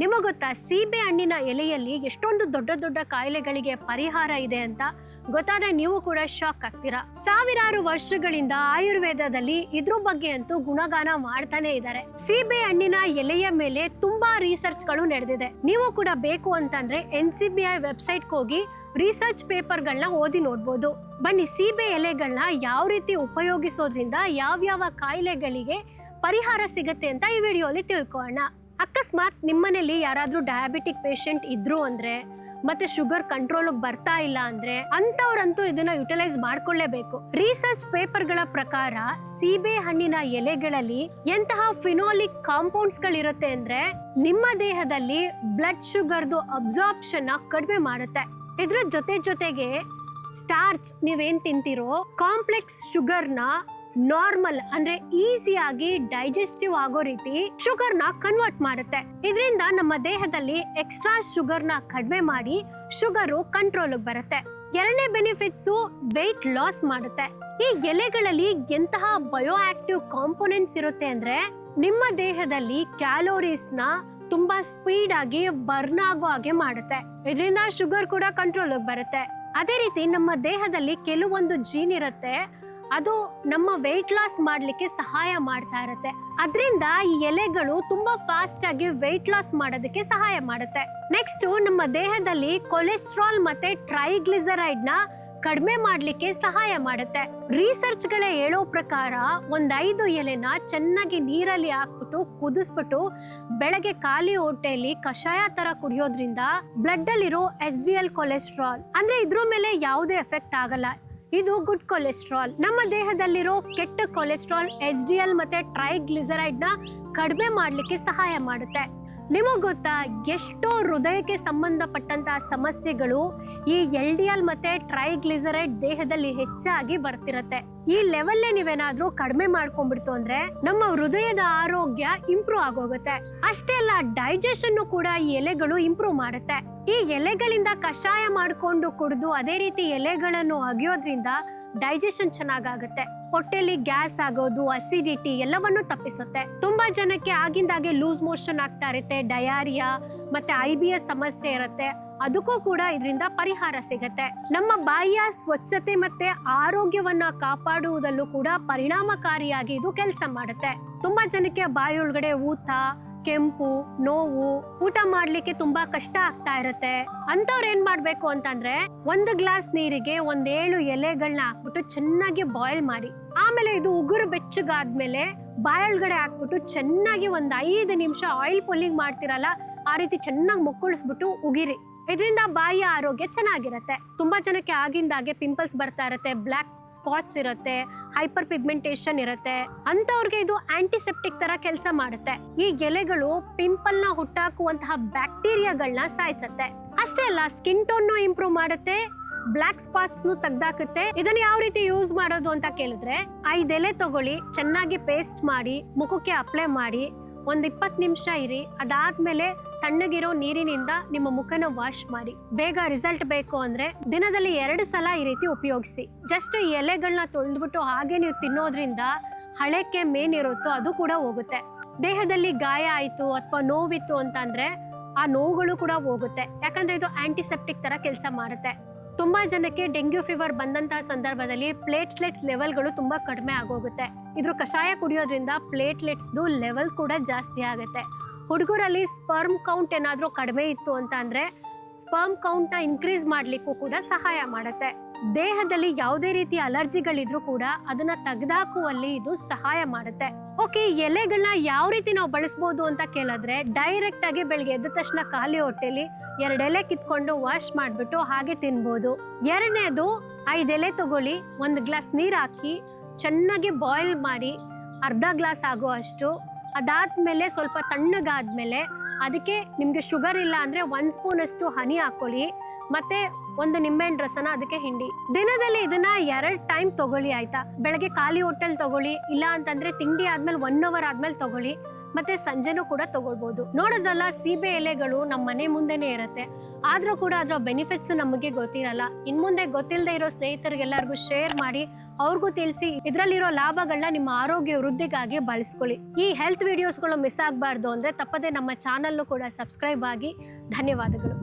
ನಿಮಗೆ ಗೊತ್ತಾ, ಸೀಬೆ ಹಣ್ಣಿನ ಎಲೆಯಲ್ಲಿ ಎಷ್ಟೊಂದು ದೊಡ್ಡ ದೊಡ್ಡ ಕಾಯಿಲೆಗಳಿಗೆ ಪರಿಹಾರ ಇದೆ ಅಂತ? ಗೊತ್ತಾದ ನೀವು ಕೂಡ ಶಾಕ್ ಆಗ್ತೀರಾ? ಸಾವಿರಾರು ವರ್ಷಗಳಿಂದ ಆಯುರ್ವೇದದಲ್ಲಿ ಇದ್ರ ಬಗ್ಗೆ ಅಂತೂ ಗುಣಗಾನ ಮಾಡ್ತಾನೆ ಇದ್ದಾರೆ. ಸೀಬೆ ಹಣ್ಣಿನ ಎಲೆಯ ಮೇಲೆ ತುಂಬಾ ರಿಸರ್ಚ್ಗಳು ನಡೆದಿದೆ. ನೀವು ಕೂಡ ಬೇಕು ಅಂತಂದ್ರೆ N C B I website ಹೋಗಿ ರಿಸರ್ಚ್ ಪೇಪರ್ಗಳನ್ನ ಓದಿ ನೋಡ್ಬೋದು. ಬನ್ನಿ, ಸೀಬೆ ಎಲೆಗಳನ್ನ ಯಾವ ರೀತಿ ಉಪಯೋಗಿಸೋದ್ರಿಂದ ಯಾವ್ಯಾವ ಕಾಯಿಲೆಗಳಿಗೆ ಪರಿಹಾರ ಸಿಗುತ್ತೆ ಅಂತ ಈ ವಿಡಿಯೋಲಿ ತಿಳ್ಕೊಳ್ಳೋಣ. ಅಕಸ್ಮಾತ್ ನಿಮ್ಮನೇಲಿ ಯಾರಾದರೂ ಡಯಾಬಿಟಿಕ್ ಪೇಷಂಟ್ ಇದ್ರು ಅಂದರೆ, ಮತ್ತೆ ಶುಗರ್ ಕಂಟ್ರೋಲ್ ಬರ್ತಾ ಇಲ್ಲ ಅಂದ್ರೆ ಅಂತವ್ರಂತೂ ಇದನ್ನ ಯುಟಿಲೈಸ್ ಮಾಡ್ಕೊಳ್ಳೇಬೇಕು. ರಿಸರ್ಚ್ ಪೇಪರ್ಗಳ ಪ್ರಕಾರ ಸೀಬೆ ಹಣ್ಣಿನ ಎಲೆಗಳಲ್ಲಿ ಎಂತಹ ಫಿನೋಲಿಕ್ ಕಾಂಪೌಂಡ್ಸ್ ಗಳಿರುತ್ತೆ ಅಂದ್ರೆ, ನಿಮ್ಮ ದೇಹದಲ್ಲಿ ಬ್ಲಡ್ ಶುಗರ್ದು ಅಬ್ಸಾರ್ಪ್ಷನ್ ಕಡಿಮೆ ಮಾಡುತ್ತೆ. ಇದ್ರ ಜೊತೆ ಜೊತೆಗೆ ಸ್ಟಾರ್ಚ್ ನೀವೇನ್ ತಿಂತಿರೋ ಕಾಂಪ್ಲೆಕ್ಸ್ ಶುಗರ್ನ ನಾರ್ಮಲ್ ಅಂದ್ರೆ ಈಸಿಯಾಗಿ ಡೈಜೆಸ್ಟಿವ್ ಆಗೋ ರೀತಿ ಶುಗರ್ನ ಕನ್ವರ್ಟ್ ಮಾಡುತ್ತೆ. ಇದರಿಂದ ನಮ್ಮ ದೇಹದಲ್ಲಿ ಎಕ್ಸ್ಟ್ರಾ ಶುಗರ್ನ ಕಡಿಮೆ ಮಾಡಿ ಶುಗರು ಕಂಟ್ರೋಲ್ ಬರುತ್ತೆ. ಎರಡನೇ ಬೆನಿಫಿಟ್ಸು ವೆಯ್ಟ್ ಲಾಸ್ ಮಾಡುತ್ತೆ. ಈ ಎಲೆಗಳಲ್ಲಿ ಎಂತಹ ಬಯೋ ಆಕ್ಟಿವ್ ಕಾಂಪೋನೆಂಟ್ಸ್ ಇರುತ್ತೆ ಅಂದ್ರೆ ನಿಮ್ಮ ದೇಹದಲ್ಲಿ ಕ್ಯಾಲೋರೀಸ್ನ ತುಂಬಾ ಸ್ಪೀಡ್ ಆಗಿ ಬರ್ನ್ ಆಗೋ ಹಾಗೆ ಮಾಡುತ್ತೆ. ಇದರಿಂದ ಶುಗರ್ ಕೂಡ ಕಂಟ್ರೋಲ್ ಬರುತ್ತೆ. ಅದೇ ರೀತಿ ನಮ್ಮ ದೇಹದಲ್ಲಿ ಕೆಲವೊಂದು ಜೀನ್ ಇರುತ್ತೆ. ಅದು ನಮ್ಮ ವೆಯ್ಟ್ ಲಾಸ್ ಮಾಡಲಿಕ್ಕೆ ಸಹಾಯ ಮಾಡ್ತಾ ಇರುತ್ತೆ. ಅದರಿಂದ ಈ ಎಲೆಗಳು ತುಂಬಾ ಫಾಸ್ಟ್ ಆಗಿ ವೆಯ್ಟ್ ಲಾಸ್ ಮಾಡೋದಕ್ಕೆ ಸಹಾಯ ಮಾಡುತ್ತೆ. ನೆಕ್ಸ್ಟ್ ನಮ್ಮ ದೇಹದಲ್ಲಿ ಕೊಲೆಸ್ಟ್ರಾಲ್ ಮತ್ತೆ ಟ್ರೈಗ್ಲಿಸರೈಡ್ನ ಕಡಿಮೆ ಮಾಡಲಿಕ್ಕೆ ಸಹಾಯ ಮಾಡುತ್ತೆ. ರಿಸರ್ಚ್ ಗಳೇ ಹೇಳೋ ಪ್ರಕಾರ ಒಂದ್ ಐದು ಎಲೆನ ಚೆನ್ನಾಗಿ ನೀರಲ್ಲಿ ಹಾಕ್ಬಿಟ್ಟು, ಕುದಿಸ್ಬಿಟ್ಟು ಬೆಳಗ್ಗೆ ಖಾಲಿ ಹೊಟ್ಟೆಯಲ್ಲಿ ಕಷಾಯ ತರ ಕುಡಿಯೋದ್ರಿಂದ ಬ್ಲಡ್ ಅಲ್ಲಿರೋ ಎಚ್ ಡಿ ಎಲ್ ಕೊಲೆಸ್ಟ್ರಾಲ್ ಅಂದ್ರೆ ಇದ್ರ ಮೇಲೆ ಯಾವುದೇ ಎಫೆಕ್ಟ್ ಆಗಲ್ಲ. ಇದು ಗುಡ್ ಕೊಲೆಸ್ಟ್ರಾಲ್ ನಮ್ಮ ದೇಹದಲ್ಲಿರೋ ಕೆಟ್ಟ ಕೊಲೆಸ್ಟ್ರಾಲ್ ಎಚ್ ಡಿ ಎಲ್ ಮತ್ತೆ ಟ್ರೈಗ್ಲಿಸರೈಡ್ನ ಕಡಿಮೆ ಮಾಡಲಿಕ್ಕೆ ಸಹಾಯ ಮಾಡುತ್ತೆ. ನಿಮಗ್ ಗೊತ್ತಾ ಎಷ್ಟೋ ಹೃದಯಕ್ಕೆ ಸಂಬಂಧಪಟ್ಟಂತಹ ಸಮಸ್ಯೆಗಳು ಈ ಎಲ್ ಡಿ ಎಲ್ ಮತ್ತೆ ಟ್ರೈಗ್ಲಿಸರೈಡ್ ದೇಹದಲ್ಲಿ ಹೆಚ್ಚಾಗಿ ಬರ್ತಿರತ್ತೆ. ಈ ಲೆವೆಲ್ಲೇ ನೀವೇನಾದ್ರೂ ಕಡಿಮೆ ಮಾಡ್ಕೊಂಡ್ಬಿಡ್ತು ಅಂದ್ರೆ ನಮ್ಮ ಹೃದಯದ ಆರೋಗ್ಯ ಇಂಪ್ರೂವ್ ಆಗೋಗುತ್ತೆ. ಅಷ್ಟೇ ಅಲ್ಲ ಡೈಜೆಷನ್ ಕೂಡ ಈ ಎಲೆಗಳು ಇಂಪ್ರೂವ್ ಮಾಡುತ್ತೆ. ಈ ಎಲೆಗಳಿಂದ ಕಷಾಯ ಮಾಡ್ಕೊಂಡು ಕುಡಿದು ಅದೇ ರೀತಿ ಎಲೆಗಳನ್ನು ಅಗಿಯೋದ್ರಿಂದ ಡೈಜೆಷನ್ ಚೆನ್ನಾಗಾಗುತ್ತೆ. ಹೊಟ್ಟೆಲಿ ಗ್ಯಾಸ್ ಆಗೋದು ಅಸಿಡಿಟಿ ಎಲ್ಲವನ್ನು ತಪ್ಪಿಸುತ್ತೆ. ತುಂಬಾ ಜನಕ್ಕೆ ಆಗಿಂದಾಗೆ ಲೂಸ್ ಮೋಷನ್ ಆಗ್ತಾ ಇರುತ್ತೆ ಡಯಾರಿಯಾ ಮತ್ತೆ ಐ ಬಿ ಎಸ್ ಸಮಸ್ಯೆ ಇರುತ್ತೆ. ಅದಕ್ಕೂ ಕೂಡ ಇದರಿಂದ ಪರಿಹಾರ ಸಿಗತ್ತೆ. ನಮ್ಮ ಬಾಯಿಯ ಸ್ವಚ್ಛತೆ ಮತ್ತೆ ಆರೋಗ್ಯವನ್ನ ಕಾಪಾಡುವುದಲ್ಲೂ ಕೂಡ ಪರಿಣಾಮಕಾರಿಯಾಗಿ ಇದು ಕೆಲಸ ಮಾಡುತ್ತೆ. ತುಂಬಾ ಜನಕ್ಕೆ ಬಾಯಿ ಒಳಗಡೆ ಊತ ಕೆಂಪು, ನೋವು, ಊಟ ಮಾಡ್ಲಿಕ್ಕೆ ತುಂಬಾ ಕಷ್ಟ ಆಗ್ತಾ ಇರುತ್ತೆ. ಅಂತವ್ರು ಏನ್ ಮಾಡ್ಬೇಕು ಅಂತಂದ್ರೆ ಒಂದು ಗ್ಲಾಸ್ ನೀರಿಗೆ ಒಂದ್ ಏಳು ಎಲೆಗಳನ್ನ ಹಾಕ್ಬಿಟ್ಟು ಚೆನ್ನಾಗಿ ಬಾಯ್ಲ್ ಮಾಡಿ. ಆಮೇಲೆ ಇದು ಉಗುರು ಬೆಚ್ಚಗಾದ್ಮೇಲೆ ಬಾಯೊಳಗಡೆ ಹಾಕ್ಬಿಟ್ಟು ಚೆನ್ನಾಗಿ ಒಂದ್ ಐದು ನಿಮಿಷ ಆಯಿಲ್ ಪುಲ್ಲಿಂಗ್ ಮಾಡ್ತಿರಲ್ಲ, ಆ ರೀತಿ ಚೆನ್ನಾಗಿ ಮುಕ್ಕುಳಿಸ್ಬಿಟ್ಟು ಉಗಿರಿ. ಇದರಿಂದ ಬಾಯಿಯ ಆರೋಗ್ಯ ಚೆನ್ನಾಗಿರುತ್ತೆ. ತುಂಬಾ ಜನಕ್ಕೆ ಆಗಿಂದಾಗೆ ಪಿಂಪಲ್ಸ್ ಬರ್ತಾ ಇರುತ್ತೆ ಬ್ಲ್ಯಾಕ್ ಸ್ಪಾಟ್ಸ್ ಇರುತ್ತೆ ಹೈಪರ್ ಪಿಗ್ಮೆಂಟೇಷನ್ ಇರುತ್ತೆ. ಅಂತವ್ರಿಗೆ ಇದು ಆಂಟಿಸೆಪ್ಟಿಕ್ ತರ ಕೆಲಸ ಮಾಡುತ್ತೆ. ಈ ಎಲೆಗಳು ಪಿಂಪಲ್ನ ಹುಟ್ಟಾಕುವಂತಹ ಬ್ಯಾಕ್ಟೀರಿಯಾಗಳನ್ನ ಸಾಯಿಸುತ್ತೆ. ಅಷ್ಟೇ ಅಲ್ಲ ಸ್ಕಿನ್ ಟೋನ್ ಇಂಪ್ರೂವ್ ಮಾಡುತ್ತೆ ಬ್ಲ್ಯಾಕ್ ಸ್ಪಾಟ್ಸ್ ತೆಗ್ದಾಕುತ್ತೆ. ಇದನ್ನ ಯಾವ ರೀತಿ ಯೂಸ್ ಮಾಡೋದು ಅಂತ ಕೇಳಿದ್ರೆ, ಐದೆಲೆ ತಗೊಳ್ಳಿ, ಚೆನ್ನಾಗಿ ಪೇಸ್ಟ್ ಮಾಡಿ, ಮುಖಕ್ಕೆ ಅಪ್ಲೈ ಮಾಡಿ ಒಂದ್ ಇಪ್ಪತ್ತು ನಿಮಿಷ ಇರಿ, ಅದಾದ್ಮೇಲೆ ತಣ್ಣಗಿರೋ ನೀರಿನಿಂದ ನಿಮ್ಮ ಮುಖನ ವಾಶ್ ಮಾಡಿ. ಬೇಗ ರಿಸಲ್ಟ್ ಬೇಕು ಅಂದ್ರೆ ದಿನದಲ್ಲಿ ಎರಡು ಸಲ ಈ ರೀತಿ ಉಪಯೋಗಿಸಿ. ಜಸ್ಟ್ ಈ ಎಲೆಗಳನ್ನ ತೊಳೆದ್ಬಿಟ್ಟು ಹಾಗೆ ನೀವು ತಿನ್ನೋದ್ರಿಂದ ಹಳೆಕ್ಕೆ ಮೇನ್ ಇರುತ್ತೋ ಅದು ಕೂಡ ಹೋಗುತ್ತೆ. ದೇಹದಲ್ಲಿ ಗಾಯ ಆಯಿತು ಅಥವಾ ನೋವಿತ್ತು ಅಂತಂದ್ರೆ ಆ ನೋವುಗಳು ಕೂಡ ಹೋಗುತ್ತೆ. ಯಾಕಂದ್ರೆ ಇದು ಆಂಟಿಸೆಪ್ಟಿಕ್ ತರ ಕೆಲಸ ಮಾಡುತ್ತೆ. ತುಂಬಾ ಜನಕ್ಕೆ ಡೆಂಗ್ಯೂ ಫೀವರ್ ಬಂದಂತಹ ಸಂದರ್ಭದಲ್ಲಿ ಪ್ಲೇಟ್ಲೆಟ್ಸ್ ಲೆವೆಲ್ಗಳು ತುಂಬಾ ಕಡಿಮೆ ಆಗೋಗುತ್ತೆ. ಇದ್ರ ಕಷಾಯ ಕುಡಿಯೋದ್ರಿಂದ ಪ್ಲೇಟ್ಲೆಟ್ಸ್ದು ಲೆವೆಲ್ ಕೂಡ ಜಾಸ್ತಿ ಆಗುತ್ತೆ. ಹುಡುಗರಲ್ಲಿ ಸ್ಪರ್ಮ್ ಕೌಂಟ್ ಏನಾದರೂ ಕಡಿಮೆ ಇತ್ತು ಅಂತ ಅಂದ್ರೆ ಸ್ಪರ್ಮ್ನ ಇನ್ಕ್ರೀಸ್ ಮಾಡ್ಲಿಕ್ಕೂ ಕೂಡ ಸಹಾಯ ಮಾಡುತ್ತೆ. ದೇಹದಲ್ಲಿ ಯಾವುದೇ ರೀತಿಯ ಅಲರ್ಜಿಗಳಿದ್ರೂ ಕೂಡ ಅದನ್ನ ತೆಗೆದಾಕುವಲ್ಲಿ ಇದು ಸಹಾಯ ಮಾಡುತ್ತೆ. ಓಕೆ ಎಲೆಗಳನ್ನ ಯಾವ ರೀತಿ ನಾವು ಬಳಸ್ಬೋದು ಅಂತ ಕೇಳಿದ್ರೆ ಡೈರೆಕ್ಟ್ ಆಗಿ ಬೆಳಿಗ್ಗೆ ಎದ್ದ ತಕ್ಷಣ ಖಾಲಿ ಹೊಟ್ಟೆಲಿ ಎರಡು ಎಲೆ ಕಿತ್ಕೊಂಡು ವಾಶ್ ಮಾಡ್ಬಿಟ್ಟು ಹಾಗೆ ತಿನ್ಬೋದು. ಎರಡನೇದು ಐದು ಎಲೆ ತಗೊಳ್ಳಿ, ಒಂದು ಗ್ಲಾಸ್ ನೀರು ಹಾಕಿ ಚೆನ್ನಾಗಿ ಬಾಯ್ಲ್ ಮಾಡಿ, ಅರ್ಧ ಗ್ಲಾಸ್ ಆಗೋ ಅಷ್ಟು ಅದಾದ್ಮೇಲೆ ಸ್ವಲ್ಪ ತಣ್ಣಗಾದ್ಮೇಲೆ ಅದಕ್ಕೆ ನಿಮಗೆ ಶುಗರ್ ಇಲ್ಲ ಅಂದರೆ ಒಂದು ಸ್ಪೂನ್ ಅಷ್ಟು ಹನಿ ಹಾಕ್ಕೊಳ್ಳಿ. ಮತ್ತೆ ಒಂದು ನಿಂಬೆಹಣ್ಣು ರಸನ ಅದಕ್ಕೆ ಹಿಂಡಿ. ದಿನದಲ್ಲಿ ಇದನ್ನ ಎರಡು ಟೈಮ್ ತಗೊಳ್ಳಿ ಆಯ್ತಾ? ಬೆಳಗ್ಗೆ ಖಾಲಿ ಹೊಟ್ಟೆಲ್ ತಗೊಳ್ಳಿ, ಇಲ್ಲ ಅಂತಂದ್ರೆ ತಿಂಡಿ ಆದ್ಮೇಲೆ ಒನ್ ಅವರ್ ಆದ್ಮೇಲೆ ತಗೊಳ್ಳಿ. ಮತ್ತೆ ಸಂಜೆನೂ ಕೂಡ ತಗೊಳ್ಬಹುದು ನೋಡೋದಲ್ಲ ಸೀಬೆ ಎಲೆಗಳು ನಮ್ಮ ಮನೆ ಮುಂದೆನೆ ಇರುತ್ತೆ. ಆದ್ರೂ ಕೂಡ ಅದರ ಬೆನಿಫಿಟ್ಸ್ ನಮಗೆ ಗೊತ್ತಿರಲ್ಲ. ಇನ್ ಮುಂದೆ ಗೊತ್ತಿಲ್ಲದೆ ಇರೋ ಸ್ನೇಹಿತರಿಗೆಲ್ಲರಿಗೂ ಶೇರ್ ಮಾಡಿ. ಅವ್ರಿಗೂ ತಿಳಿಸಿ, ಇದರಲ್ಲಿರೋ ಲಾಭಗಳನ್ನ ನಿಮ್ಮ ಆರೋಗ್ಯ ವೃದ್ಧಿಗಾಗಿ ಬಳಸ್ಕೊಳ್ಳಿ. ಈ ಹೆಲ್ತ್ ವಿಡಿಯೋಸ್ಗಳು ಮಿಸ್ ಆಗಬಾರ್ದು ಅಂದ್ರೆ ತಪ್ಪದೆ ನಮ್ಮ ಚಾನಲ್ನು ಕೂಡ ಸಬ್ಸ್ಕ್ರೈಬ್ ಆಗಿ. ಧನ್ಯವಾದಗಳು.